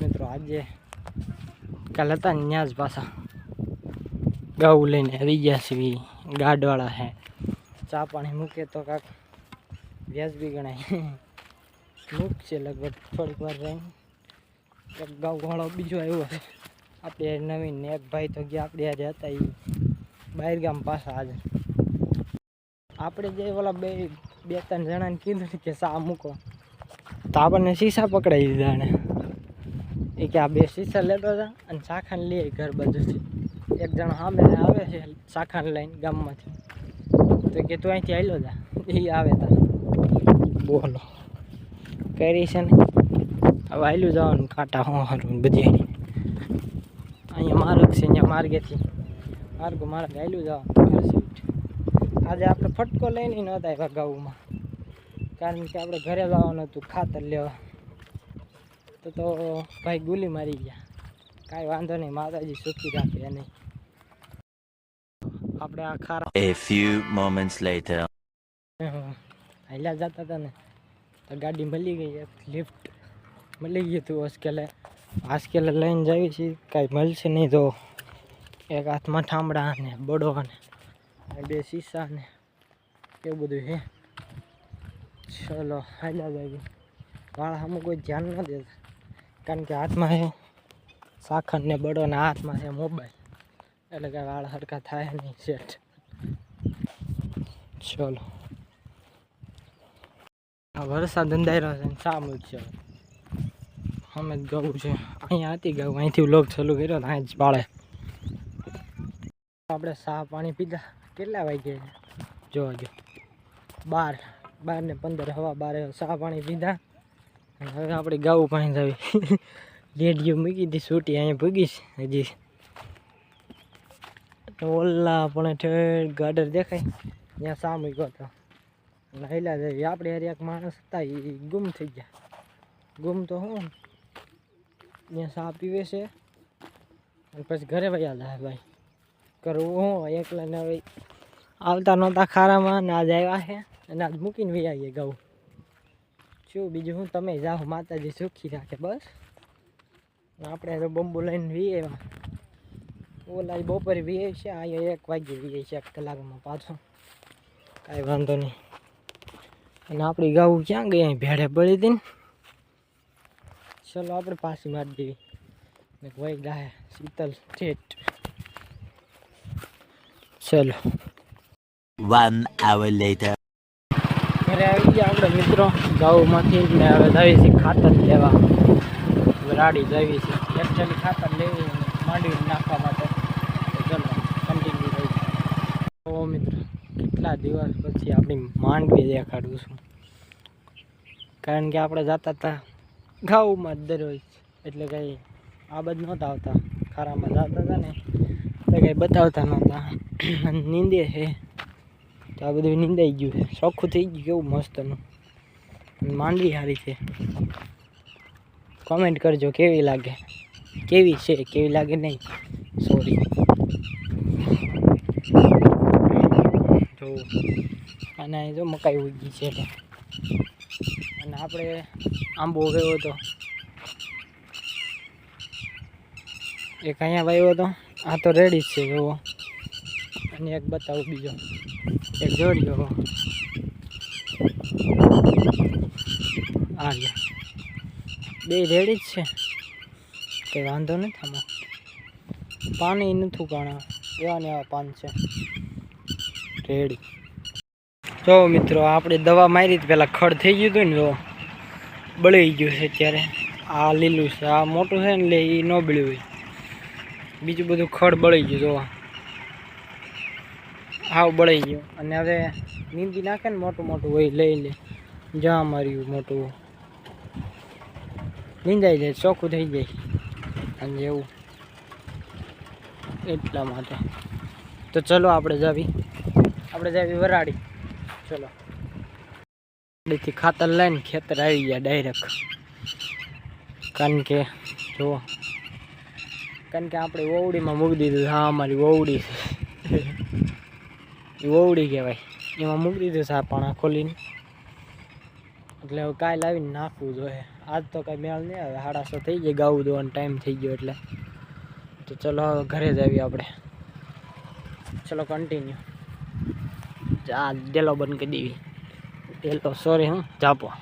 મિત્રો, આજે કાલ હતા ત્યાં જ પાછા ગાઉ લઈને આવી ગયા છીએ ગાડવાળા હે. ચા પાણી મૂકે તો કાંક વ્યાજબી ગણાય. મૂકશે લગભગ થોડીક વાર રહીને ગાઉવાળો બીજો આવ્યો છે. આપણે નવીન એક ભાઈ તો ગયા, આપણે આજે હતા એ બહાર ગામ પાછા આજે. આપણે જે ઓલા બે બે ત્રણ જણાને કીધું કે સા મૂકો. તો આપણને શીશા પકડાઈ દીધા ને. એ કે આ બે શીશા લેતો હતા અને શાખાને લઈએ ઘર બાજુથી એક જણ સામે આવે છે શાખાને લઈને ગામમાંથી. તો કે તું અહીંથી આવેલો હતા એ આવે તા. બોલો. કરી છે ને? હવે આવેલું જવાનું કાંટા હું હારું બધી. અહીંયા માર્ગ છે, અહીંયા માર્ગેથી. માર્ગ માર્ગ આવેલું જવાનું. આજે આપણે ફટકો લઈને નહોતા આવ્યા ગાઉમાં. કારણ કે આપણે ઘરે જવાનું હતું, ખાતર લેવા. તો તો ભાઈ ગુલી મારી ગયા. કાંઈ વાંધો નહીં માતાજી સુખી રાખે નહીં આપણે આ ખારા એ ફ્યુ મોમેન્ટ્સ લેટર હાલ્યા જતા હતા ને તો ગાડી મળી ગઈ એક લિફ્ટ મળી ગયું હતું હોસ્કેલે હોસ્કેલે લઈને જઈએ છીએ કાંઈ મળશે નહીં તો એક હાથમાં ઠામડા ને બડો ને આ બે શીશા ને એવું બધું છે ચલો હાલ્યા જાય વાળ સામે કોઈ ધ્યાન ન દેતા. કારણ કે હાથમાં એ સાખર ને બળોના હાથમાં છે મોબાઈલ એટલે કે વાળ હરકા થાય નહીં સેટ ચલો. વરસાદ અંધાર્યો છે ને સામું જ છે. અમે જ ગવું છે. અહીંયા હતી ગયું અહીંથી લોક ચાલુ કર્યો ને અહીં જ બાળે આપણે સાહ પાણી પીધા. કેટલા વાગે જોવા જો. બાર બાર ને પંદર, હવા બારે સાહ પાણી પીધા. હવે આપણે ગાવું પાણી જાવી. રેડિયો મૂકી હતી છૂટી અહીંયા ભૂગીશ હજી. ઓલા પણ ઠેર ગાડર દેખાય. ત્યાં સા મૂક્યો હતો નહેલા જેવી આપણે હારે એક માણસ હતા એ ગુમ થઈ ગયા. ગુમ તો હું ત્યાં સા પીવે છે. અને પછી ઘરે વયા જાય ભાઈ. કરવું હું એકલા ને હવે. આવતા નહોતા ખારામાં, ને આજ આવ્યા છે. અને આજ મૂકીને વહી આવીએ ગૌ શું બીજું હું તમે જાઓ, માતાજી સુખી રાખે, બસ. આપણે તો બંબુ લઈને વી આવ્યા ઓલા બપોરે વી છે, અહીંયા એક વાગ્યે વી છે, એક કલાકમાં પાછો. કાંઈ વાંધો નહીં. અને આપણી ગાઉ ક્યાં ગઈ? ભેડે પડી હતી ચલો, આપણે પાછી મારી દેવી. ને કોઈ ગાય, શીતલ, ઠેઠ. ચલો. One hour later. ઘરે આવી ગયા આપણે મિત્રો. ગાઉમાંથી ને હવે જઈએ છીએ ખાતર લેવા. રાડી જઈએ છીએ એકચુઅલી ખાતર લેવી માંડવી નાખવા માટે. ચલો કન્ટિન્યુ રહી તો મિત્રો, કેટલા દિવસ પછી આપણી માંડવી દેખાડું છું. કારણ કે આપણે જતા હતા ગાઉમાં જ દરરોજ. એટલે કંઈ આ બધ નહોતા આવતા. ખારામાં જતા હતા ને. એટલે કંઈ બતાવતા નહોતા. નીંદે છે. તો આ બધું નીંદાઈ ગયું ચોખ્ખું થઈ ગયું કેવું મસ્તનું માંડવી સારી છે. કોમેન્ટ કરજો, કેવી લાગે? કેવી છે? કેવી લાગે નહીં? સોરી જો, અને અહીં જો મકાઈ ઉગી છે. અને આપણે આંબો ગયો હતો. એક અહીંયા વાવ્યો હતો. આ તો રેડી જ છે જોવો અને એક બતાવું બીજો. એક જોડ્યો આ રહ્યો બે રેડી જ છે કંઈ વાંધો નથી આમાં પાણી નથી કાણા એવા ને એવા પાન છે રેડી જો મિત્રો, આપણે દવા મારી પહેલાં ખડ થઈ ગયું હતું ને, જો. બળી ગયું છે અત્યારે. આ લીલું છે. આ મોટું છે ને, એટલે એ ન બળ્યું બીજું બધું ખડ બળી ગયું જોવા હાવ બળી ગયો. અને હવે નીંદી નાખે ને મોટું મોટું હોય લઈ લે. જ્યાં માર્યું મોટું. નીંદાઈ જાય, ચોખ્ખું થઈ જાય. અને એવું. એટલા માટે. તો ચલો આપણે જાવી. આપણે જાવી વરાડી ચલો. વરાડીથી ખાતર લઈને ખેતર આવી ગયા ડાયરેક્ટ કારણ કે જુઓ કારણ કે આપણે ઓવડીમાં મૂકી દીધું હા, અમારી ઓવડી છે. એ ઓવડી કહેવાય. એમાં મૂકી દીધું છે આ ખોલીને. એટલે હવે કાંઈ લાવીને નાખવું જોઈએ આજ તો કાંઈ મેળ નહીં આવે. હાડાસો થઈ જાય ગાવું દોવાનો ટાઈમ થઈ ગયો એટલે. તો ચલો હવે ઘરે જ આવીએ આપણે. ચલો કન્ટિન્યુ આ ડેલો બંધ કરી દેવી. ડેલો સોરી હું, જાપો.